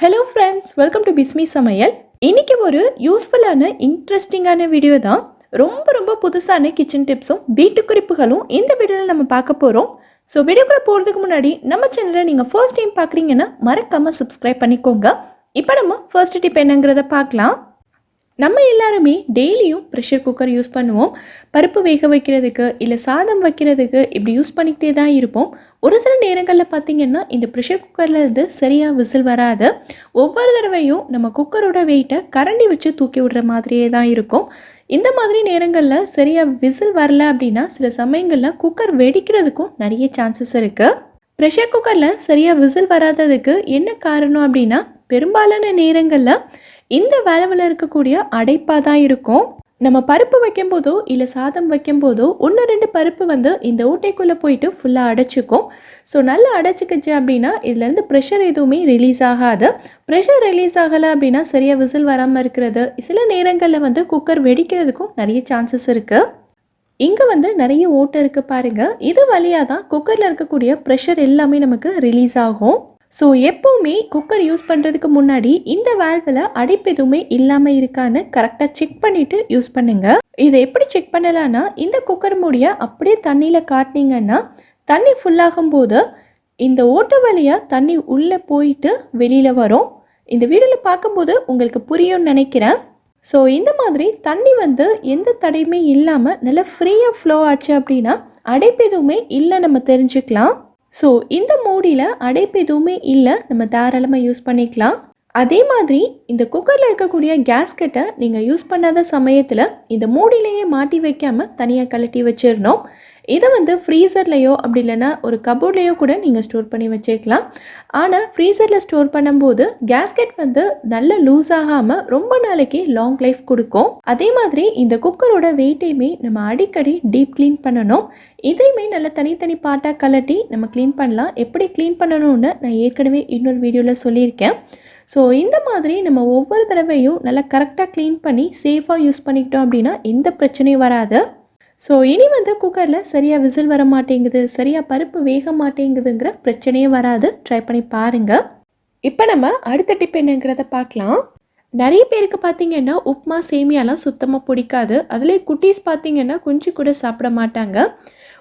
Hello friends welcome to Bismi சமையல் இன்றைக்கி ஒரு யூஸ்ஃபுல்லான இன்ட்ரெஸ்டிங்கான வீடியோ தான். ரொம்ப ரொம்ப புதுசான கிச்சன் டிப்ஸும் வீட்டு குறிப்புகளும் இந்த வீடியோவில் நம்ம பார்க்க போகிறோம் ஸோ வீடியோக்குள்ளே போகிறதுக்கு முன்னாடி நம்ம சேனலில் நீங்கள் ஃபர்ஸ்ட் டைம் பார்க்குறீங்கன்னா மறக்காமல் சப்ஸ்கிரைப் பண்ணிக்கோங்க. இப்போ நம்ம ஃபர்ஸ்ட் டிப் என்னங்கிறத பார்க்கலாம். நம்ம எல்லாருமே டெய்லியும் ப்ரெஷர் குக்கர் யூஸ் பண்ணுவோம். பருப்பு வேக வைக்கிறதுக்கு இல்லை சாதம் வைக்கிறதுக்கு இப்படி யூஸ் பண்ணிக்கிட்டே தான் இருப்போம். ஒரு சில நேரங்களில் பார்த்திங்கன்னா இந்த ப்ரெஷர் குக்கரில் இருந்து சரியாக விசில் வராது. ஒவ்வொரு தடவையும் நம்ம குக்கரோட வெயிட்டை கரண்டி வச்சு தூக்கி விடுற மாதிரியே தான் இருக்கும். இந்த மாதிரி நேரங்களில் சரியாக விசில் வரல அப்படின்னா சில சமயங்களில் குக்கர் வெடிக்கிறதுக்கும் நிறைய சான்சஸ் இருக்குது ப்ரெஷர் குக்கரில் சரியாக விசில் வராததுக்கு என்ன காரணம் அப்படின்னா பெரும்பாலான நேரங்களில் இந்த வேலவில் இருக்கக்கூடிய அடைப்பாக தான் இருக்கும். நம்ம பருப்பு வைக்கும் போதோ இல்லை சாதம் வைக்கும்போதோ ஒன்று ரெண்டு பருப்பு வந்து இந்த ஓட்டைக்குள்ளே போயிட்டு ஃபுல்லாக அடைச்சிக்கும். ஸோ நல்லா அடைச்சிக்கிச்சு அப்படின்னா இதுலேருந்து ப்ரெஷர் எதுவுமே ரிலீஸ் ஆகாது. ப்ரெஷர் ரிலீஸ் ஆகலை அப்படின்னா சரியாக விசில் வராமல் இருக்கிறது. சில நேரங்களில் வந்து குக்கர் வெடிக்கிறதுக்கும் நிறைய சான்சஸ் இருக்குது இங்கே வந்து நிறைய ஓட்டை இருக்குது பாருங்கள் இது வழியாக தான் குக்கரில் இருக்கக்கூடிய ப்ரெஷர் எல்லாமே நமக்கு ரிலீஸ் ஆகும். ஸோ எப்போவுமே குக்கர் யூஸ் பண்ணுறதுக்கு முன்னாடி இந்த வேல்வில் அடைப்பு எதுவுமே இல்லாமல் இருக்கான்னு கரெக்டாக செக் பண்ணிவிட்டு யூஸ் பண்ணுங்கள் இதை எப்படி செக் பண்ணலான்னா இந்த குக்கர் மூடியை அப்படியே தண்ணியில் காட்டினீங்கன்னா தண்ணி ஃபுல்லாகும் போது இந்த ஓட்ட வழியாக தண்ணி உள்ளே போயிட்டு வெளியில் வரும். இந்த வீடியோவில் பார்க்கும்போது உங்களுக்கு புரியும்னு நினைக்கிறேன். ஸோ இந்த மாதிரி தண்ணி வந்து எந்த தடையுமே இல்லாமல் நல்லா ஃப்ரீயாக ஃப்ளோ ஆச்சு அப்படின்னா அடைப்பு எதுவுமே இல்லை நம்ம தெரிஞ்சுக்கலாம். ஸோ இந்த மோடியில் அடைப்பு எதுவுமே இல்லை. நம்ம தாராளமாக யூஸ் பண்ணிக்கலாம். அதே மாதிரி இந்த குக்கரில் இருக்கக்கூடிய கேஸ்கெட்டை நீங்கள் யூஸ் பண்ணாத சமயத்தில் இந்த மூடியிலேயே மாட்டி வைக்காமல் தனியாக கழட்டி வச்சிடணும். இதை வந்து ஃப்ரீசர்லேயோ அப்படி இல்லைன்னா ஒரு கபோர்ட்லேயோ கூட நீங்கள் ஸ்டோர் பண்ணி வச்சுக்கலாம். ஆனால் ஃப்ரீசரில் ஸ்டோர் பண்ணும்போது கேஸ்கெட் வந்து நல்ல லூஸ் ஆகாமல் ரொம்ப நாளைக்கு லாங் லைஃப் கொடுக்கும். அதே மாதிரி இந்த குக்கரோட வெயிட்டையுமே நம்ம அடிக்கடி டீப் க்ளீன் பண்ணணும். இதையுமே நல்ல தனித்தனி பார்ட்டாக கலட்டி நம்ம க்ளீன் பண்ணலாம். எப்படி க்ளீன் பண்ணணும்னு நான் ஏற்கனவே இன்னொரு வீடியோவில் சொல்லியிருக்கேன். ஸோ இந்த மாதிரி நம்ம ஒவ்வொரு தடவையும் நல்லா கரெக்டாக க்ளீன் பண்ணி சேஃபாக யூஸ் பண்ணிக்கிட்டோம் அப்படின்னா எந்த பிரச்சனையும் வராது. ஸோ இனி வந்து குக்கரில் சரியாக விசில் வர மாட்டேங்குது சரியாக பருப்பு வேக மாட்டேங்குதுங்கிற பிரச்சனையே வராது. ட்ரை பண்ணி பாருங்கள் இப்போ நம்ம அடுத்த டிப் என்னங்கிறத பார்க்கலாம். நிறைய பேருக்கு பார்த்தீங்கன்னா உப்மா சேமியாலாம் சுத்தமாக பிடிக்காது. அதுலேயும் குட்டீஸ் பார்த்தீங்கன்னா கொஞ்சம் கூட சாப்பிட மாட்டாங்க.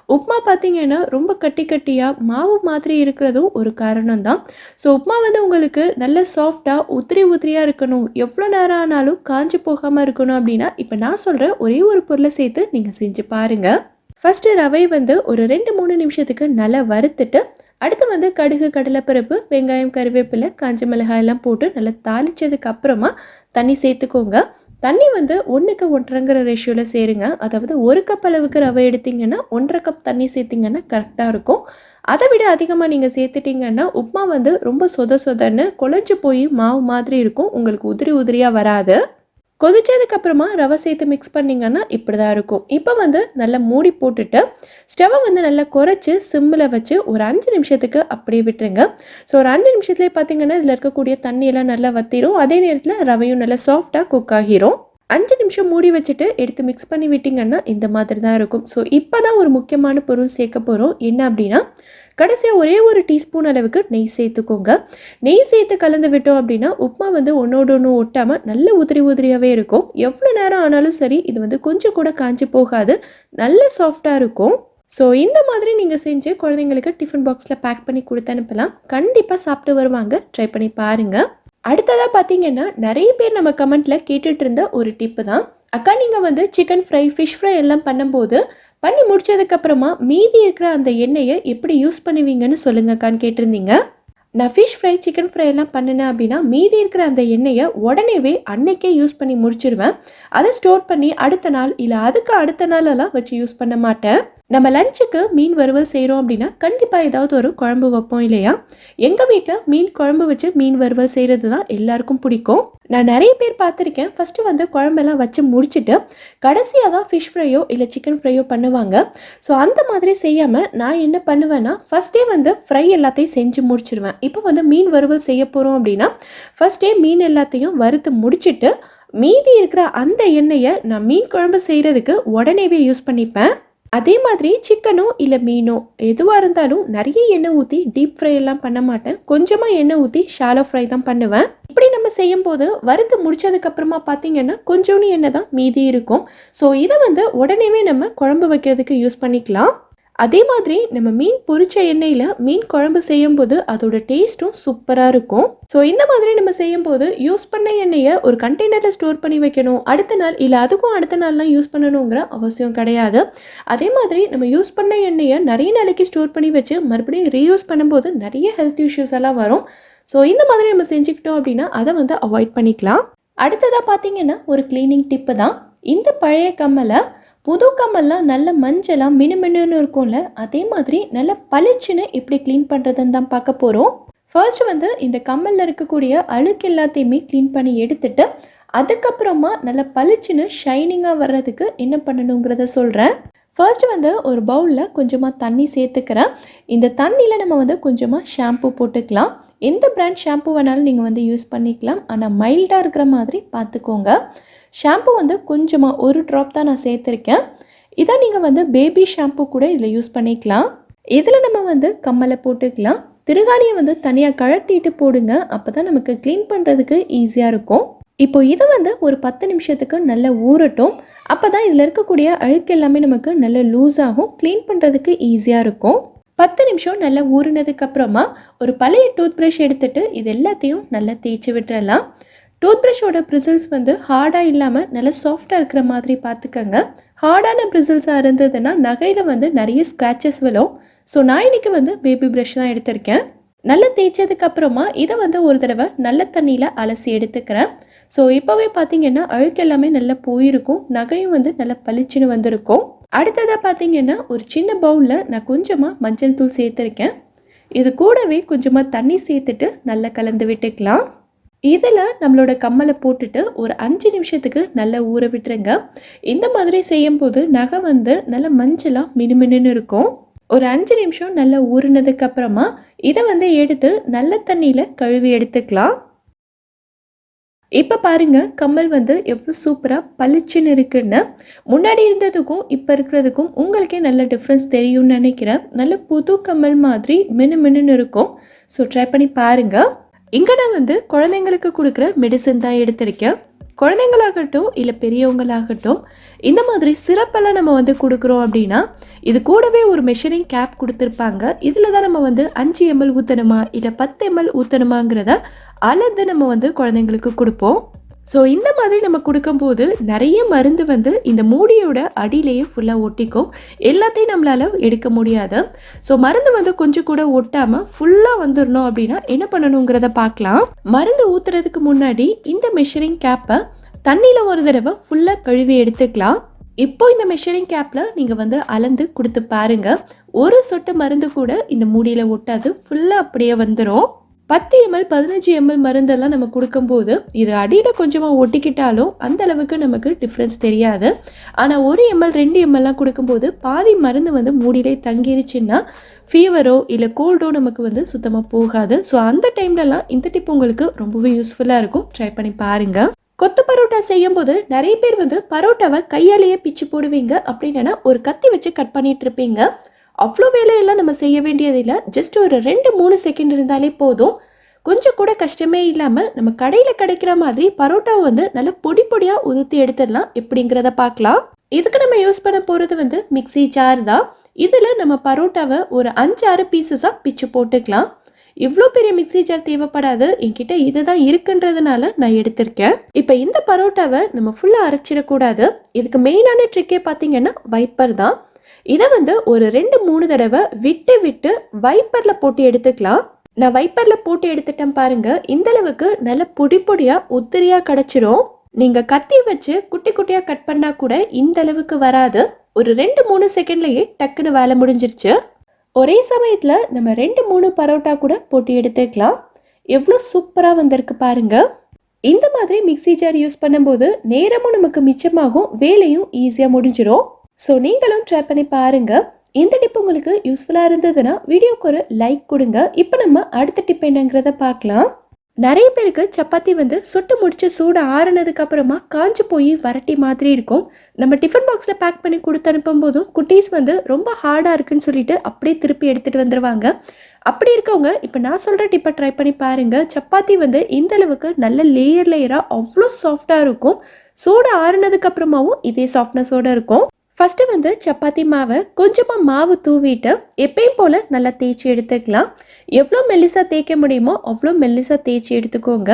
உப்மா பார்த்தீங்கன்னா ரொம்ப கட்டி கட்டியாக மாவு மாதிரி இருக்கிறதும் ஒரு காரணம் தான் ஸோ உப்மா வந்து உங்களுக்கு நல்ல சாஃப்டாக உத்திரி உத்திரியாக இருக்கணும். எவ்வளோ நேரம் ஆனாலும் காஞ்சி போகாமல் இருக்கணும் அப்படின்னா இப்போ நான் சொல்கிற ஒரே ஒரு பொருளை சேர்த்து நீங்கள் செஞ்சு பாருங்கள் ஃபஸ்ட்டு ரவை வந்து ஒரு ரெண்டு மூணு நிமிஷத்துக்கு நல்லா வறுத்துட்டு அடுத்து வந்து கடுகு கடலைப்பருப்பு வெங்காயம் கருவேப்பிலை காஞ்ச மிளகாய் எல்லாம் போட்டு நல்லா தாளித்ததுக்கு அப்புறமா தண்ணி சேர்த்துக்கோங்க. தண்ணி வந்து ஒன்றுக்கு ஒன்றரைங்கிற ரேஷியோவில் சேருங்க. அதாவது ஒரு கப் அளவுக்கு ரவை எடுத்திங்கன்னா ஒன்றரை கப் தண்ணி சேர்த்திங்கன்னா கரெக்டாக இருக்கும். அதை விட அதிகமாக நீங்கள் சேர்த்துட்டிங்கன்னா உப்மா வந்து ரொம்ப சொத சொதன்னு குழஞ்சி போய் மாவு மாதிரி இருக்கும். உங்களுக்கு உதிரி உதிரியாக வராது. கொதிச்சதுக்கப்புறமா ரவை சேர்த்து மிக்ஸ் பண்ணிங்கன்னா இப்படி தான் இருக்கும். இப்போ வந்து நல்லா மூடி போட்டுட்டு ஸ்டவ்வை வந்து நல்லா குறைச்சி சிம்மில் வச்சு ஒரு அஞ்சு நிமிஷத்துக்கு அப்படியே விட்டுருங்க. ஸோ ஒரு அஞ்சு நிமிஷத்துலேயே பார்த்தீங்கன்னா இதில் இருக்கக்கூடிய தண்ணியெல்லாம் நல்லா வத்திரும். அதே நேரத்தில் ரவையும் நல்லா சாஃப்டாக குக் ஆகிரும். அஞ்சு நிமிஷம் மூடி வச்சுட்டு எடுத்து மிக்ஸ் பண்ணி விட்டிங்கன்னா இந்த மாதிரி தான் இருக்கும். ஸோ இப்போ தான் ஒரு முக்கியமான பொருள் சேர்க்க போகிறோம் என்ன அப்படின்னா கடைசியாக ஒரே ஒரு டீஸ்பூன் அளவுக்கு நெய் சேர்த்துக்கோங்க. நெய் சேர்த்து கலந்து விட்டோம் அப்படின்னா உப்மா வந்து ஒன்றோடு ஒன்று ஒட்டாமல் நல்ல உதிரி உதிரியாகவே இருக்கும். எவ்வளோ நேரம் ஆனாலும் சரி இது வந்து கொஞ்சம் கூட காஞ்சி போகாது. நல்ல சாஃப்டாக இருக்கும். ஸோ இந்த மாதிரி நீங்கள் செஞ்சு குழந்தைங்களுக்கு டிஃபன் பாக்ஸில் பேக் பண்ணி கொடுத்து அனுப்பலாம். கண்டிப்பாக சாப்பிட்டு வருவாங்க. ட்ரை பண்ணி பாருங்கள் அடுத்ததாக பார்த்தீங்கன்னா நிறைய பேர் நம்ம கமெண்ட்டில் கேட்டுட்டு இருந்த ஒரு டிப்பு தான். அக்கா நீங்கள் வந்து சிக்கன் ஃப்ரை ஃபிஷ் ஃப்ரை எல்லாம் பண்ணும்போது பண்ணி முடிச்சதுக்கப்புறமா மீதி இருக்கிற அந்த எண்ணெயை எப்படி யூஸ் பண்ணுவீங்கன்னு சொல்லுங்கக்கான்னு கேட்டிருந்தீங்க. நான் ஃபிஷ் ஃப்ரை சிக்கன் ஃப்ரை எல்லாம் பண்ணினேன் அப்படின்னா மீதி இருக்கிற அந்த எண்ணெயை உடனேவே அன்னைக்கே யூஸ் பண்ணி முடிச்சிருவேன். அதை ஸ்டோர் பண்ணி அடுத்த நாள் இல்லை அதுக்கு அடுத்த நாளெல்லாம் வச்சு யூஸ் பண்ண மாட்டேன். நம்ம லஞ்சுக்கு மீன் வறுவல் செய்கிறோம் அப்படின்னா கண்டிப்பாக ஏதாவது ஒரு குழம்பு வைப்போம் இல்லையா? எங்கள் வீட்டில் மீன் குழம்பு வச்சு மீன் வறுவல் செய்கிறது தான் எல்லாருக்கும் பிடிக்கும். நான் நிறைய பேர் பார்த்துருக்கேன். ஃபஸ்ட்டு வந்து குழம்பெல்லாம் வச்சு முடிச்சுட்டு கடைசியாக தான் ஃபிஷ் ஃப்ரையோ இல்லை சிக்கன் ஃப்ரையோ பண்ணுவாங்க. ஸோ அந்த மாதிரி செய்யாமல் நான் என்ன பண்ணுவேன்னா ஃபஸ்ட்டே வந்து ஃப்ரை எல்லாத்தையும் செஞ்சு முடிச்சிருவேன். இப்போ வந்து மீன் வறுவல் செய்ய போகிறோம் அப்படின்னா ஃபஸ்ட்டே மீன் எல்லாத்தையும் வறுத்து முடிச்சுட்டு மீதி இருக்கிற அந்த எண்ணெயை நான் மீன் குழம்பு செய்கிறதுக்கு உடனேவே யூஸ் பண்ணிப்பேன். அதே மாதிரி சிக்கனோ இல்லை மீனோ எதுவாக இருந்தாலும் நிறைய எண்ணெய் ஊற்றி டீப் ஃப்ரை எல்லாம் பண்ண மாட்டேன். கொஞ்சமாக எண்ணெய் ஊற்றி ஷாலோ ஃப்ரை தான் பண்ணுவேன். இப்படி நம்ம செய்யும் போது வறுத்து முடிச்சதுக்கப்புறமா பார்த்தீங்கன்னா கொஞ்சோண்டு எண்ணெய் தான் மீதி இருக்கும். ஸோ இதை வந்து உடனேவே நம்ம குழம்பு வைக்கிறதுக்கு யூஸ் பண்ணிக்கலாம். அதே மாதிரி நம்ம மீன் பொரிச்ச எண்ணெயில் மீன் குழம்பு செய்யும்போது அதோட டேஸ்ட்டும் சூப்பராக இருக்கும். ஸோ இந்த மாதிரி நம்ம செய்யும்போது யூஸ் பண்ண எண்ணெயை ஒரு கண்டெய்னரில் ஸ்டோர் பண்ணி வைக்கணும். அடுத்த நாள் இல்லை அதுக்கும் அடுத்த நாள்லாம் யூஸ் பண்ணணுங்கிற அவசியம் கிடையாது. அதே மாதிரி நம்ம யூஸ் பண்ண எண்ணெயை நிறைய நாளைக்கு ஸ்டோர் பண்ணி வச்சு மறுபடியும் ரீயூஸ் பண்ணும்போது நிறைய ஹெல்த் இஷ்யூஸ் எல்லாம் வரும். ஸோ இந்த மாதிரி நம்ம செஞ்சுக்கிட்டோம் அப்படின்னா அதை வந்து அவாய்ட் பண்ணிக்கலாம். அடுத்ததாக பார்த்தீங்கன்னா ஒரு க்ளீனிங் டிப்பு தான். இந்த பழைய கம்மலை புது கம்மல்லாம் நல்ல மஞ்சளாக மினுமினுன்னு இருக்கும்ல அதே மாதிரி நல்ல பளிச்சுன்னு எப்படி க்ளீன் பண்ணுறதுன்னு தான் பார்க்க போகிறோம் ஃபர்ஸ்ட் வந்து இந்த கம்மலில் இருக்கக்கூடிய அழுக்கு எல்லாத்தையுமே க்ளீன் பண்ணி எடுத்துட்டு அதுக்கப்புறமா நல்ல பளிச்சுன்னு ஷைனிங்காக வர்றதுக்கு என்ன பண்ணணுங்கிறத சொல்கிறேன் ஃபர்ஸ்ட் வந்து ஒரு பவுலில் கொஞ்சமாக தண்ணி சேர்த்துக்கிறேன். இந்த தண்ணியில் நம்ம வந்து கொஞ்சமாக ஷாம்பு போட்டுக்கலாம். எந்த பிராண்ட் ஷாம்பு வேணாலும் நீங்கள் வந்து யூஸ் பண்ணிக்கலாம். ஆனால் மைல்டாக இருக்கிற மாதிரி பார்த்துக்கோங்க. ஷாம்பு வந்து கொஞ்சமாக ஒரு ட்ராப் தான் நான் சேர்த்துருக்கேன். இதை நீங்கள் வந்து பேபி ஷாம்பு கூட இதில் யூஸ் பண்ணிக்கலாம். இதில் நம்ம வந்து கம்மலை போட்டுக்கலாம். திருகாணியை வந்து தனியாக கழட்டிட்டு போடுங்க. அப்போ தான் நமக்கு க்ளீன் பண்ணுறதுக்கு ஈஸியாக இருக்கும். இப்போ இதை வந்து ஒரு பத்து நிமிஷத்துக்கு நல்லா ஊறட்டும். அப்போ தான் இதில் இருக்கக்கூடிய அழுக்கு எல்லாமே நமக்கு நல்ல லூஸ் ஆகும். க்ளீன் பண்ணுறதுக்கு ஈஸியாக இருக்கும். பத்து நிமிஷம் நல்லா ஊறினதுக்கப்புறமா ஒரு பழைய டூத் ப்ரஷ் எடுத்துகிட்டு இது எல்லாத்தையும் நல்லா தேய்ச்சி விட்டுறலாம். டூத் ப்ரஷோட ப்ரிசல்ஸ் வந்து ஹார்டாக இல்லாமல் நல்லா சாஃப்டாக இருக்கிற மாதிரி பார்த்துக்கங்க. ஹார்டான ப்ரிசல்ஸாக இருந்ததுன்னா நகையில் வந்து நிறைய ஸ்க்ராச்சஸ் விழும். ஸோ நான் இன்னைக்கு வந்து பேபி ப்ரஷ் தான் எடுத்திருக்கேன். நல்லா தேய்ச்சதுக்கு அப்புறமா இதை வந்து ஒரு தடவை நல்ல தண்ணியில் அலசி எடுத்துக்கிறேன். ஸோ இப்போவே பார்த்தீங்கன்னா அழுக்கு எல்லாமே நல்லா போயிருக்கும். நகையும் வந்து நல்லா பளிச்சுன்னு வந்திருக்கும். அடுத்ததாக பார்த்தீங்கன்னா ஒரு சின்ன பவுலில் நான் கொஞ்சமாக மஞ்சள் தூள் சேர்த்துருக்கேன். இது கூடவே கொஞ்சமாக தண்ணி சேர்த்துட்டு நல்லா கலந்து விட்டுக்கலாம். இதில் நம்மளோட கம்மலை போட்டுட்டு ஒரு அஞ்சு நிமிஷத்துக்கு நல்லா ஊற விட்டுருங்க. இந்த மாதிரி செய்யும்போது நகை வந்து நல்லா மஞ்சளாக மினுமினுன்னு இருக்கும். ஒரு அஞ்சு நிமிஷம் நல்லா ஊறினதுக்கு அப்புறமா இதை வந்து எடுத்து நல்ல தண்ணியில் கழுவி எடுத்துக்கலாம். இப்போ பாருங்கள் கம்மல் வந்து எவ்வளோ சூப்பராக பளிச்சுன்னு இருக்குன்னு. முன்னாடி இருந்ததுக்கும் இப்போ இருக்கிறதுக்கும் உங்களுக்கே நல்ல டிஃப்ரென்ஸ் தெரியும்னு நினைக்கிறேன். நல்ல புது கம்மல் மாதிரி மினு மினுன்னு இருக்கும். ஸோ ட்ரை பண்ணி பாருங்கள் இங்கே நான் வந்து குழந்தைங்களுக்கு கொடுக்குற மெடிசன் தான் எடுத்திருக்கேன் குழந்தைங்களாகட்டும் இல்லை பெரியவங்களாகட்டும் இந்த மாதிரி சிறப்பெல்லாம் நம்ம வந்து கொடுக்குறோம் அப்படின்னா இது கூடவே ஒரு மெஷரிங் கேப் கொடுத்துருப்பாங்க. இதில் தான் நம்ம வந்து அஞ்சு எம்எல் ஊற்றணுமா இல்லை பத்து எம்எல் ஊற்றணுமாங்கிறத அளந்து நம்ம வந்து குழந்தைங்களுக்கு கொடுப்போம். ஸோ இந்த மாதிரி நம்ம கொடுக்கும்போது நிறைய மருந்து வந்து இந்த மூடியோட அடியிலேயே ஃபுல்லாக ஒட்டிக்கும். எல்லாத்தையும் நம்மளால் எடுக்க முடியாது. ஸோ மருந்து வந்து கொஞ்சம் கூட ஒட்டாமல் ஃபுல்லாக வந்துடணும் அப்படின்னா என்ன பண்ணணுங்கிறத பார்க்கலாம். மருந்து ஊற்றுறதுக்கு முன்னாடி இந்த மெஷரிங் கேப்பை தண்ணியில் ஒரு தடவை ஃபுல்லாக கழுவி எடுத்துக்கலாம். இப்போ இந்த மெஷரிங் கேப்பில் நீங்கள் வந்து அளந்து கொடுத்து பாருங்க. ஒரு சொட்டு மருந்து கூட இந்த மூடியில் ஒட்டாது. ஃபுல்லாக அப்படியே வந்துடும் பத்து எம்எல் பதினஞ்சு எம்எல் மருந்தெல்லாம் நம்ம கொடுக்கும்போது இது அடியில் கொஞ்சமாக ஒட்டிக்கிட்டாலும் அந்த அளவுக்கு நமக்கு டிஃப்ரென்ஸ் தெரியாது. ஆனால் ஒரு எம்எல் ரெண்டு எம்எல்லாம் கொடுக்கும்போது பாதி மருந்து வந்து மூடியிலே தங்கிருச்சுன்னா ஃபீவரோ இல்லை கோல்டோ நமக்கு வந்து சுத்தமாக போகாது. ஸோ அந்த டைம்லலாம் இந்த டிப் உங்களுக்கு ரொம்பவே யூஸ்ஃபுல்லாக இருக்கும். ட்ரை பண்ணி பாருங்கள் கொத்து பரோட்டா செய்யும்போது நிறைய பேர் வந்து பரோட்டாவை கையாலேயே பிச்சு போடுவீங்க. அப்படின்னா ஒரு கத்தி வச்சு கட் பண்ணிட்டு இருப்பீங்க. அவ்வளோ வேலையெல்லாம் நம்ம செய்ய வேண்டியதில்லை ஜஸ்ட் ஒரு ரெண்டு மூணு செகண்ட் இருந்தாலே போதும். கொஞ்சம் கூட கஷ்டமே இல்லாமல் நம்ம கடையில் கிடைக்கிற மாதிரி பரோட்டாவை வந்து நல்லா பொடி பொடியாக உதுத்தி எடுத்துடலாம். எப்படிங்கிறத பார்க்கலாம். இதுக்கு நம்ம யூஸ் பண்ண போகிறது வந்து மிக்ஸி ஜார் தான். இதில் நம்ம பரோட்டாவை ஒரு அஞ்சு ஆறு பீசஸாக பிச்சு போட்டுக்கலாம். இவ்வளோ பெரிய மிக்ஸி ஜார் தேவைப்படாது. என்கிட்ட இதுதான் இருக்குன்றதுனால நான் எடுத்திருக்கேன். இப்போ இந்த பரோட்டாவை நம்ம ஃபுல்லாக அரைச்சிடக்கூடாது. இதுக்கு மெயினான ட்ரிக்கே பார்த்தீங்கன்னா வைப்பர் தான். இதை வந்து ஒரு ரெண்டு மூணு தடவை விட்டு விட்டு வைப்பரில் போட்டு எடுத்துக்கலாம். நான் வைப்பரில் போட்டு எடுத்துட்டேன் பாருங்க. இந்த அளவுக்கு நல்ல பொடி பொடியாக உத்திரியாக கிடச்சிரும். நீங்கள் கத்தி வச்சு குட்டி குட்டியாக கட் பண்ணால் கூட இந்த அளவுக்கு வராது. ஒரு ரெண்டு மூணு செகண்ட்லேயே டக்குன்னு வேலை முடிஞ்சிருச்சு. ஒரே சமயத்தில் நம்ம ரெண்டு மூணு பரோட்டா கூட போட்டு எடுத்துக்கலாம். எவ்வளோ சூப்பராக வந்திருக்கு பாருங்க. இந்த மாதிரி மிக்ஸி ஜார் யூஸ் பண்ணும்போது நேரமும் நமக்கு மிச்சமாகும் வேலையும் ஈஸியாக முடிஞ்சிடும் ஸோ நீங்களும் ட்ரை பண்ணி பாருங்கள் இந்த டிப் உங்களுக்கு யூஸ்ஃபுல்லாக இருந்ததுன்னா வீடியோக்கு ஒரு லைக் கொடுங்க. இப்போ நம்ம அடுத்த டிப் என்னங்கிறத பார்க்கலாம். நிறைய பேருக்கு சப்பாத்தி வந்து சுட்டு முடிச்சு சூடு ஆறுனதுக்கு அப்புறமா காஞ்சி போய் வரட்டி மாதிரி இருக்கும். நம்ம டிஃபன் பாக்ஸில் பேக் பண்ணி கொடுத்து அனுப்பும் போதும் குட்டீஸ் வந்து ரொம்ப ஹார்டாக இருக்குன்னு சொல்லிட்டு அப்படியே திருப்பி எடுத்துகிட்டு வந்துடுவாங்க அப்படி இருக்கவங்க இப்போ நான் சொல்கிற டிப்பை ட்ரை பண்ணி பாருங்கள் சப்பாத்தி வந்து இந்த அளவுக்கு நல்ல லேயர் லேயராக அவ்வளோ சாஃப்டாக இருக்கும். சூடு ஆறுனதுக்கு அப்புறமாவும் இதே சாஃப்ட்னஸோடு இருக்கும். ஃபஸ்ட்டு வந்து சப்பாத்தி மாவை கொஞ்சமாக மாவு தூவிட்டு எப்பயும் போல் நல்லா தேய்ச்சி எடுத்துக்கலாம். எவ்வளோ மெல்லிசாக தேய்க்க முடியுமோ அவ்வளோ மெல்லிசாக தேய்ச்சி எடுத்துக்கோங்க.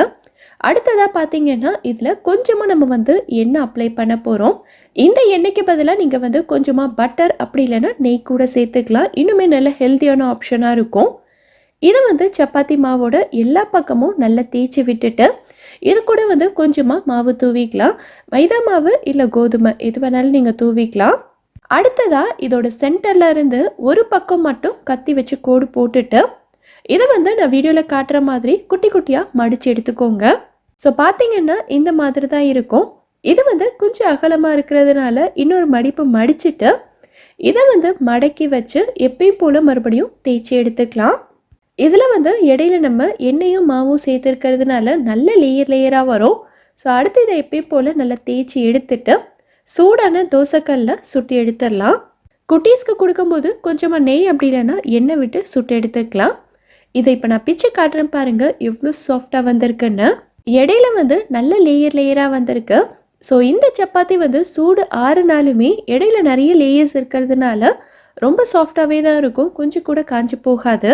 அடுத்ததாக பார்த்தீங்கன்னா இதில் கொஞ்சமாக நம்ம வந்து எண்ணெய் அப்ளை பண்ண போகிறோம் இந்த எண்ணெய்க்கு பதிலாக நீங்கள் வந்து கொஞ்சமாக பட்டர் அப்படி இல்லைன்னா நெய் கூட சேர்த்துக்கலாம். இன்னுமே நல்ல ஹெல்த்தியான ஆப்ஷனாக இருக்கும். இதை வந்து சப்பாத்தி மாவோட எல்லா பக்கமும் நல்லா தேய்ச்சி விட்டுட்டு இது கூட வந்து கொஞ்சமாக மாவு தூவிக்கலாம். மைதா மாவு இல்லை கோதுமை எது வேணாலும் நீங்கள் தூவிக்கலாம். அடுத்ததாக இதோட சென்டரில் இருந்து ஒரு பக்கம் மட்டும் கத்தி வச்சு கோடு போட்டுட்டு இதை வந்து நான் வீடியோவில் காட்டுற மாதிரி குட்டி குட்டியாக மடித்து எடுத்துக்கோங்க. ஸோ பார்த்தீங்கன்னா இந்த மாதிரி தான் இருக்கும். இது வந்து கொஞ்சம் அகலமாக இருக்கிறதுனால இன்னொரு மடிப்பு மடிச்சுட்டு இதை வந்து மடக்கி வச்சு எப்பயும் போல் மறுபடியும் தேய்ச்சி எடுத்துக்கலாம். இதில் வந்து இடையில நம்ம எண்ணெயும் மாவும் சேர்த்துருக்கிறதுனால நல்ல லேயர் லேயராக வரும். ஸோ அடுத்து இதை எப்பயும் போல் நல்லா தேய்ச்சி எடுத்துட்டு சூடான தோசைக்கல்ல சுட்டு எடுத்துடலாம். குட்டீஸ்க்கு கொடுக்கும்போது கொஞ்சமாக நெய் அப்படி இல்லைன்னா எண்ணெய் விட்டு சுட்டு எடுத்துக்கலாம். இதை இப்போ நான் பிச்சு காட்டுறேன் பாருங்கள் எவ்வளோ சாஃப்டாக வந்திருக்குன்னு. இடையில வந்து நல்ல லேயர் லேயராக வந்திருக்கு. ஸோ இந்த சப்பாத்தி வந்து சூடு ஆறுனாலுமே இடையில நிறைய லேயர்ஸ் இருக்கிறதுனால ரொம்ப சாஃப்டாகவே தான் இருக்கும். கொஞ்சம் கூட காஞ்சி போகாது.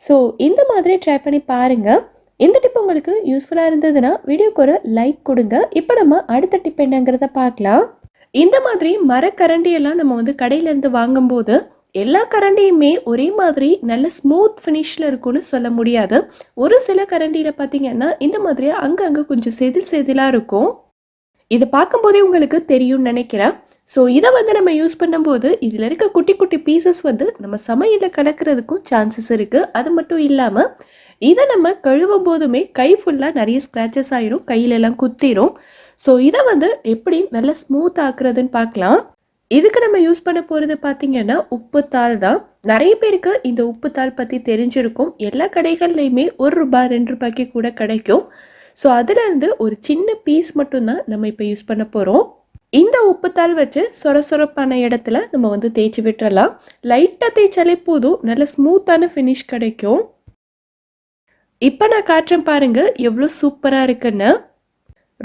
ஸோ இந்த மாதிரி ட்ரை பண்ணி பாருங்கள் இந்த டிப் உங்களுக்கு யூஸ்ஃபுல்லாக இருந்ததுன்னா வீடியோக்கு ஒரு லைக் கொடுங்க. இப்போ நம்ம அடுத்த டிப் என்னங்கிறத பார்க்கலாம். இந்த மாதிரி மரக்கரண்டியெல்லாம் நம்ம வந்து கடையிலேருந்து வாங்கும்போது எல்லா கரண்டியுமே ஒரே மாதிரி நல்ல ஸ்மூத் ஃபினிஷில் இருக்கும்னு சொல்ல முடியாது. ஒரு சில கரண்டியில் பார்த்தீங்கன்னா இந்த மாதிரி அங்கங்கே கொஞ்சம் செதில் செதிலாக இருக்கும். இதை பார்க்கும்போதே உங்களுக்கு தெரியும்னு நினைக்கிறேன். ஸோ இதை வந்து நம்ம யூஸ் பண்ணும்போது இதில் இருக்க குட்டி குட்டி பீசஸ் வந்து நம்ம சமையலில் கலக்கிறதுக்கும் சான்சஸ் இருக்குது அது மட்டும் இல்லாமல் இதை நம்ம கழுவும் போதுமே கை ஃபுல்லாக நிறைய ஸ்க்ராச்சஸ் ஆயிரும் கையிலெல்லாம் குத்திரும். ஸோ இதை வந்து எப்படி நல்லா ஸ்மூத் ஆக்குறதுன்னு பார்க்கலாம். இதுக்கு நம்ம யூஸ் பண்ண போகிறது பார்த்திங்கன்னா உப்புத்தாள் தான். நிறைய பேருக்கு இந்த உப்புத்தாள் பற்றி தெரிஞ்சிருக்கும். எல்லா கடைகள்லையுமே ஒரு ரூபாய் ரெண்டு ரூபாய்க்கு கூட கிடைக்கும். ஸோ அதுலேருந்து ஒரு சின்ன பீஸ் மட்டும்தான் நம்ம இப்போ யூஸ் பண்ண போகிறோம் இந்த உப்புத்தாள் வச்சு சொர சொரப்பான இடத்துல நம்ம வந்து தேய்ச்சி விட்டுறலாம். லைட்டாக தேய்ச்சாலே போதும். நல்ல ஸ்மூத்தான ஃபினிஷ் கிடைக்கும். இப்போ நான் காட்டுறேன் பாருங்க எவ்வளோ சூப்பராக இருக்குன்னு.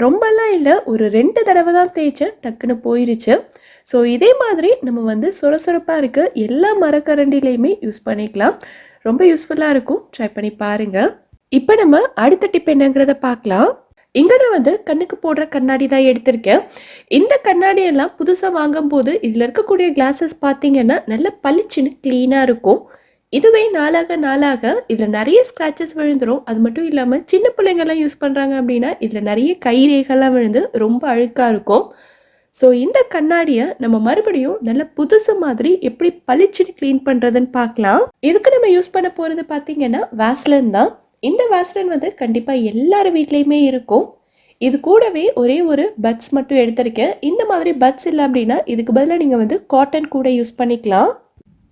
ரொம்பலாம் இல்லை ஒரு ரெண்டு தடவை தான் தேய்ச்சேன். டக்குன்னு போயிருச்சு. ஸோ இதே மாதிரி நம்ம வந்து சொர சொரப்பாக இருக்க எல்லா மரக்கரண்டிலையுமே யூஸ் பண்ணிக்கலாம். ரொம்ப யூஸ்ஃபுல்லாக இருக்கும். ட்ரை பண்ணி பாருங்கள் இப்போ நம்ம அடுத்த டிப் என்னங்கிறத பார்க்கலாம். இங்கே நான் வந்து கண்ணுக்கு போடுற கண்ணாடி தான் எடுத்திருக்கேன். இந்த கண்ணாடியெல்லாம் புதுசாக வாங்கும்போது இதில் இருக்கக்கூடிய கிளாஸஸ் பார்த்தீங்கன்னா நல்ல பளிச்சுன்னு க்ளீனாக இருக்கும். இதுவே நாளாக நாளாக இதில் நிறைய ஸ்க்ராச்சஸ் விழுந்துரும். அது மட்டும் இல்லாமல் சின்ன பிள்ளைங்கள்லாம் யூஸ் பண்ணுறாங்க அப்படின்னா இதில் நிறைய கைரேகெல்லாம் விழுந்து ரொம்ப அழுக்காக இருக்கும். ஸோ இந்த கண்ணாடியை நம்ம மறுபடியும் நல்ல புதுசு மாதிரி எப்படி பளிச்சுன்னு க்ளீன் பண்ணுறதுன்னு பார்க்கலாம் இதுக்கு நம்ம யூஸ் பண்ண போகிறது பார்த்தீங்கன்னா வேஸ்லின் தான். இந்த வேஸ்லின் வந்து கண்டிப்பாக எல்லார் வீட்லேயுமே இருக்கும். இது கூடவே ஒரே ஒரு பட்ஸ் மட்டும் எடுத்திருக்கேன். இந்த மாதிரி பட்ஸ் இல்லை அப்படின்னா இதுக்கு பதிலாக நீங்கள் வந்து காட்டன் கூட யூஸ் பண்ணிக்கலாம்.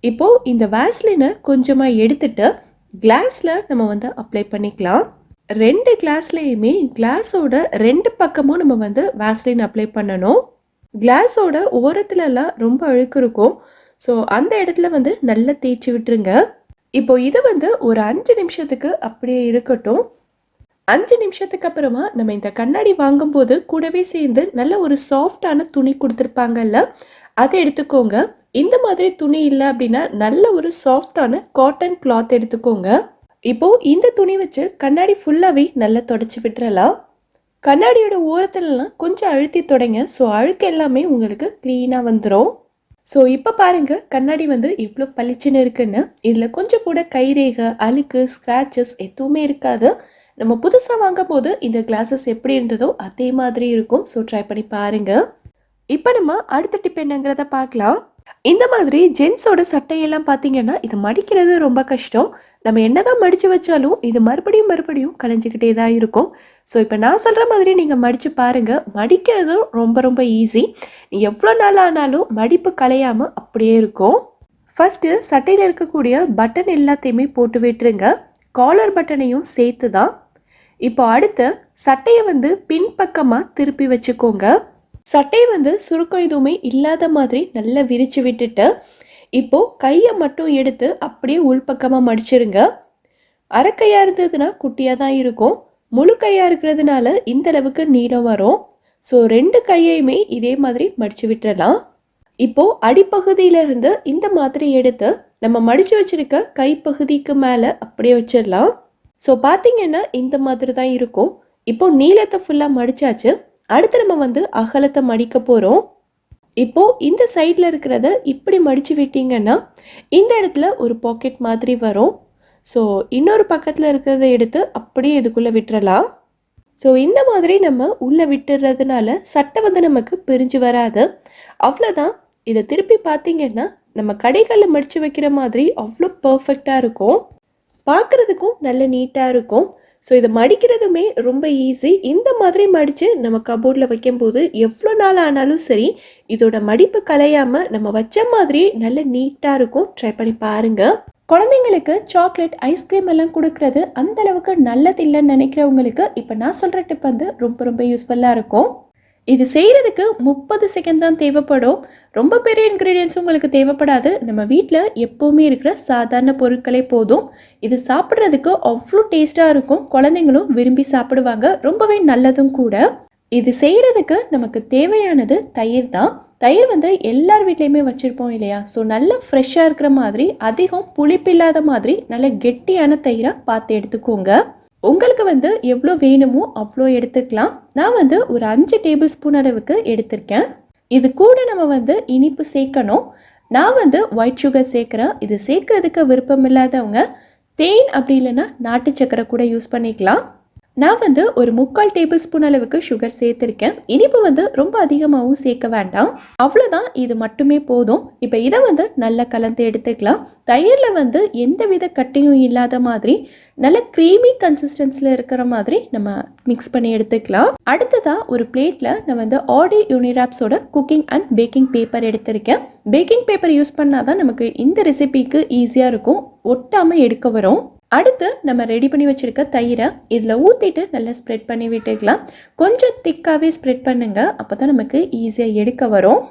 இப்போது இந்த வேஸ்லினை கொஞ்சமாக எடுத்துட்டு கிளாஸில் நம்ம வந்து அப்ளை பண்ணிக்கலாம். ரெண்டு கிளாஸ்லேயுமே கிளாஸோட ரெண்டு பக்கமும் நம்ம வந்து வேஸ்லின் அப்ளை பண்ணணும். கிளாஸோட ஓரத்துலலாம் ரொம்ப அழுக்கு இருக்கும். ஸோ அந்த இடத்துல வந்து நல்லா தேய்ச்சி விட்டுருங்க. இப்போ இது வந்து ஒரு அஞ்சு நிமிஷத்துக்கு அப்படியே இருக்கட்டும். அஞ்சு நிமிஷத்துக்கு அப்புறமா நம்ம இந்த கண்ணாடி வாங்கும்போது கூடவே சேர்ந்து நல்ல ஒரு சாஃப்டான துணி கொடுத்துருப்பாங்கல்ல அதை எடுத்துக்கோங்க. இந்த மாதிரி துணி இல்லை அப்படின்னா நல்ல ஒரு சாஃப்டான காட்டன் கிளாத் எடுத்துக்கோங்க. இப்போ இந்த துணி வச்சு கண்ணாடி ஃபுல்லாகவே நல்லா தொடச்சி விட்டுறலாம். கண்ணாடியோட ஓரத்துலலாம் கொஞ்சம் அழுத்தி தொடங்க. ஸோ அழுக்கு எல்லாமே உங்களுக்கு க்ளீனாக வந்துடும் ஸோ இப்போ பாருங்கள் கண்ணாடி வந்து இவ்வளோ பளிச்சுன்னு இருக்குன்னு. இதில் கொஞ்சம் கூட கைரேகை அழுக்கு ஸ்க்ராச்சஸ் எதுவுமே இருக்காது. நம்ம புதுசாக வாங்கும் போது இந்த கிளாஸஸ் எப்படி இருந்ததோ அதே மாதிரி இருக்கும். ஸோ ட்ரை பண்ணி பாருங்கள் இப்போ நம்ம அடுத்த டிப் என்னங்கிறத பார்க்கலாம். இந்த மாதிரி ஜென்ஸோட சட்டையெல்லாம் பார்த்தீங்கன்னா இது மடிக்கிறது ரொம்ப கஷ்டம். நம்ம என்னதான் மடித்து வச்சாலும் இது மறுபடியும் மறுபடியும் கலைஞ்சிக்கிட்டே தான் இருக்கும். ஸோ இப்போ நான் சொல்கிற மாதிரி நீங்கள் மடித்து பாருங்கள் மடிக்கிறதும் ரொம்ப ரொம்ப ஈஸி எவ்வளோ நாள் ஆனாலும் மடிப்பு கலையாமல் அப்படியே இருக்கும். ஃபஸ்ட்டு சட்டையில் இருக்கக்கூடிய பட்டன் எல்லாத்தையுமே போட்டு விட்டுருங்க. காலர் பட்டனையும் சேர்த்து தான். இப்போ அடுத்து சட்டையை வந்து பின்பக்கமாக திருப்பி வச்சுக்கோங்க. சட்டை வந்து சுருக்கம் எதுவுமே இல்லாத மாதிரி நல்லா விரிச்சு விட்டுட்டு இப்போ கையை மட்டும் எடுத்து அப்படியே உள்பக்கமாக மடிச்சிருங்க. அரைக்கையாக இருந்ததுன்னா குட்டியாக தான் இருக்கும். முழு கையாக இருக்கிறதுனால இந்த அளவுக்கு நீளம் வரும். ஸோ ரெண்டு கையையுமே இதே மாதிரி மடிச்சு விட்டுறலாம். இப்போ அடிப்பகுதியில இருந்து இந்த மாதிரி எடுத்து நம்ம மடிச்சு வச்சிருக்க கைப்பகுதிக்கு மேலே அப்படியே வச்சிடலாம். ஸோ பார்த்தீங்கன்னா இந்த மாதிரி தான் இருக்கும். இப்போ நீளத்தை ஃபுல்லாக மடிச்சாச்சு. அடுத்து நம்ம வந்து அகலத்தை மடிக்க போகிறோம் இப்போது இந்த சைடில் இருக்கிறத இப்படி மடித்து விட்டிங்கன்னா இந்த இடத்துல ஒரு பாக்கெட் மாதிரி வரும். ஸோ இன்னொரு பக்கத்தில் இருக்கிறத எடுத்து அப்படியே இதுக்குள்ளே விட்டுறலாம். ஸோ இந்த மாதிரி நம்ம உள்ளே விட்டுறதுனால சட்டை வந்து நமக்கு பிரிஞ்சு வராது. அவ்வளோதான் இதை திருப்பி பார்த்தீங்கன்னா நம்ம கடைகளில் மடித்து வைக்கிற மாதிரி அவ்வளோ பர்ஃபெக்டாக இருக்கும். பார்க்குறதுக்கும் நல்ல நீட்டாக இருக்கும். ஸோ இதை மடிக்கிறதுமே ரொம்ப ஈஸி இந்த மாதிரி மடித்து நம்ம கபோர்டில் வைக்கும்போது எவ்வளோ நாள் ஆனாலும் சரி இதோட மடிப்பு கலையாமல் நம்ம வச்ச மாதிரி நல்ல நீட்டாக இருக்கும். ட்ரை பண்ணி பாருங்கள் குழந்தைங்களுக்கு சாக்லேட் ஐஸ்கிரீம் எல்லாம் கொடுக்கறது அந்த அளவுக்கு நல்லதில்லைன்னு நினைக்கிறவங்களுக்கு இப்போ நான் சொல்கிற டிப் வந்து ரொம்ப ரொம்ப யூஸ்ஃபுல்லாக இருக்கும். இது செய்கிறதுக்கு முப்பது செகண்ட் தான் தேவைப்படும். ரொம்ப பெரிய இன்க்ரீடியன்ஸ் உங்களுக்கு தேவைப்படாது. நம்ம வீட்டில் எப்போவுமே இருக்கிற சாதாரண பொருட்களே போதும். இது சாப்பிட்றதுக்கு அவ்வளோ டேஸ்ட்டாக இருக்கும். குழந்தைங்களும் விரும்பி சாப்பிடுவாங்க. ரொம்பவே நல்லதும் கூட. இது செய்கிறதுக்கு நமக்கு தேவையானது தயிர் தான். தயிர் வந்து எல்லார் வீட்லேயுமே வச்சுருப்போம் இல்லையா? ஸோ நல்ல ஃப்ரெஷ்ஷாக இருக்கிற மாதிரி அதிகம் புளிப்பில்லாத மாதிரி நல்ல கெட்டியான தயிராக பார்த்து எடுத்துக்கோங்க. உங்களுக்கு வந்து எவ்வளோ வேணுமோ அவ்வளோ எடுத்துக்கலாம். நான் வந்து ஒரு அஞ்சு டேபிள் ஸ்பூன் அளவுக்கு எடுத்திருக்கேன். இது கூட நம்ம வந்து இனிப்பு சேர்க்கணும். நான் வந்து ஒயிட் சுகர் சேர்க்குறேன். இது சேர்க்குறதுக்கு விருப்பம் இல்லாதவங்க தேன் அப்படி இல்லைன்னா நாட்டு சக்கரை கூட யூஸ் பண்ணிக்கலாம். நான் வந்து ஒரு முக்கால் டேபிள் ஸ்பூன் அளவுக்கு சுகர் சேர்த்துருக்கேன். இனிப்பு வந்து ரொம்ப அதிகமாகவும் சேர்க்க வேண்டாம். அவ்வளோதான் இது மட்டுமே போதும். இப்போ இதை வந்து நல்லா கலந்து எடுத்துக்கலாம். தயிரில் வந்து எந்த வித கட்டியும் இல்லாத மாதிரி நல்ல க்ரீமி கன்சிஸ்டன்ஸில் இருக்கிற மாதிரி நம்ம மிக்ஸ் பண்ணி எடுத்துக்கலாம். அடுத்ததாக ஒரு பிளேட்டில் நான் வந்து ஆடி யூனிராப்ஸோட குக்கிங் அண்ட் பேக்கிங் பேப்பர் எடுத்திருக்கேன். பேக்கிங் பேப்பர் யூஸ் பண்ணால் தான் நமக்கு இந்த ரெசிபிக்கு ஈஸியாக இருக்கும். ஒட்டாமல் எடுக்க வரும். அடுத்து நம்ம ரெடி பண்ணி வச்சுருக்க தயிரை இதில் ஊற்றிட்டு நல்லா ஸ்ப்ரெட் பண்ணி விட்டுக்கலாம். கொஞ்சம் திக்காகவே ஸ்ப்ரெட் பண்ணுங்கள் அப்போ தான் நமக்கு ஈஸியாக எடுக்க வரும்.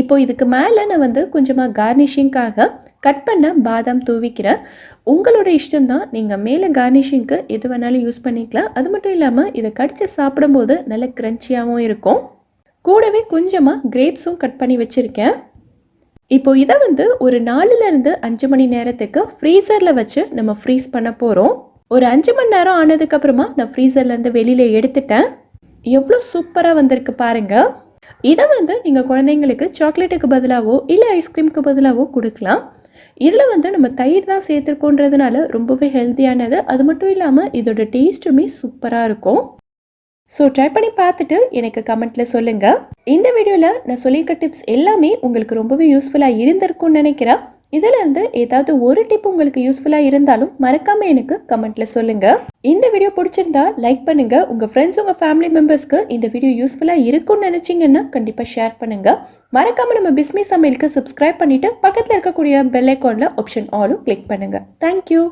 இப்போ இதுக்கு மேலே நான் வந்து கொஞ்சமாக கார்னிஷிங்காக கட் பண்ண பாதாம் தூவிக்கிறேன். உங்களோட இஷ்டம்தான். நீங்கள் மேலே கார்னிஷிங்க்கு எது வேணாலும் யூஸ் பண்ணிக்கலாம். அது மட்டும் இல்லாமல் இதை கடித்து சாப்பிடும்போது நல்ல க்ரன்ச்சியாகவும் இருக்கும். கூடவே கொஞ்சமாக கிரேப்ஸும் கட் பண்ணி வச்சுருக்கேன். இப்போ இதை வந்து ஒரு நாலுலேருந்து அஞ்சு மணி நேரத்துக்கு ஃப்ரீசரில் வச்சு நம்ம ஃப்ரீஸ் பண்ண போகிறோம் ஒரு அஞ்சு மணி நேரம் ஆனதுக்கப்புறமா நான் ஃப்ரீசர்லேருந்து வெளியில் எடுத்துட்டேன். எவ்வளோ சூப்பராக வந்திருக்கு பாருங்கள் இதை வந்து நீங்கள் குழந்தைங்களுக்கு சாக்லேட்டுக்கு பதிலாகவோ இல்லை ஐஸ்கிரீமுக்கு பதிலாகவோ கொடுக்கலாம். இதில் வந்து நம்ம தயிர் தான் சேர்த்துருக்கோன்றதுனால ரொம்பவே ஹெல்த்தியானது அது மட்டும் இல்லாமல் இதோட டேஸ்ட்டுமே சூப்பராக இருக்கும். ஸோ ட்ரை பண்ணி பார்த்துட்டு எனக்கு கமெண்ட்டில் சொல்லுங்கள் இந்த வீடியோவில் நான் சொல்லியிருக்க டிப்ஸ் எல்லாமே உங்களுக்கு ரொம்பவே யூஸ்ஃபுல்லாக இருந்திருக்கும்னு நினைக்கிறேன். இதிலிருந்து ஏதாவது ஒரு டிப் உங்களுக்கு யூஸ்ஃபுல்லாக இருந்தாலும் மறக்காமல் எனக்கு கமெண்ட்டில் சொல்லுங்கள் இந்த வீடியோ பிடிச்சிருந்தா லைக் பண்ணுங்கள் உங்கள் ஃப்ரெண்ட்ஸ் உங்கள் ஃபேமிலி மெம்பர்ஸ்க்கு இந்த வீடியோ யூஸ்ஃபுல்லாக இருக்கும்னு நினச்சிங்கன்னா கண்டிப்பாக ஷேர் பண்ணுங்கள் மறக்காமல் நம்ம பிஸ்மி சமையலுக்கு சப்ஸ்கிரைப் பண்ணிவிட்டு பக்கத்தில் இருக்கக்கூடிய பெல் ஐக்கானில் ஆப்ஷன் ஆலும் கிளிக் பண்ணுங்க. Thank you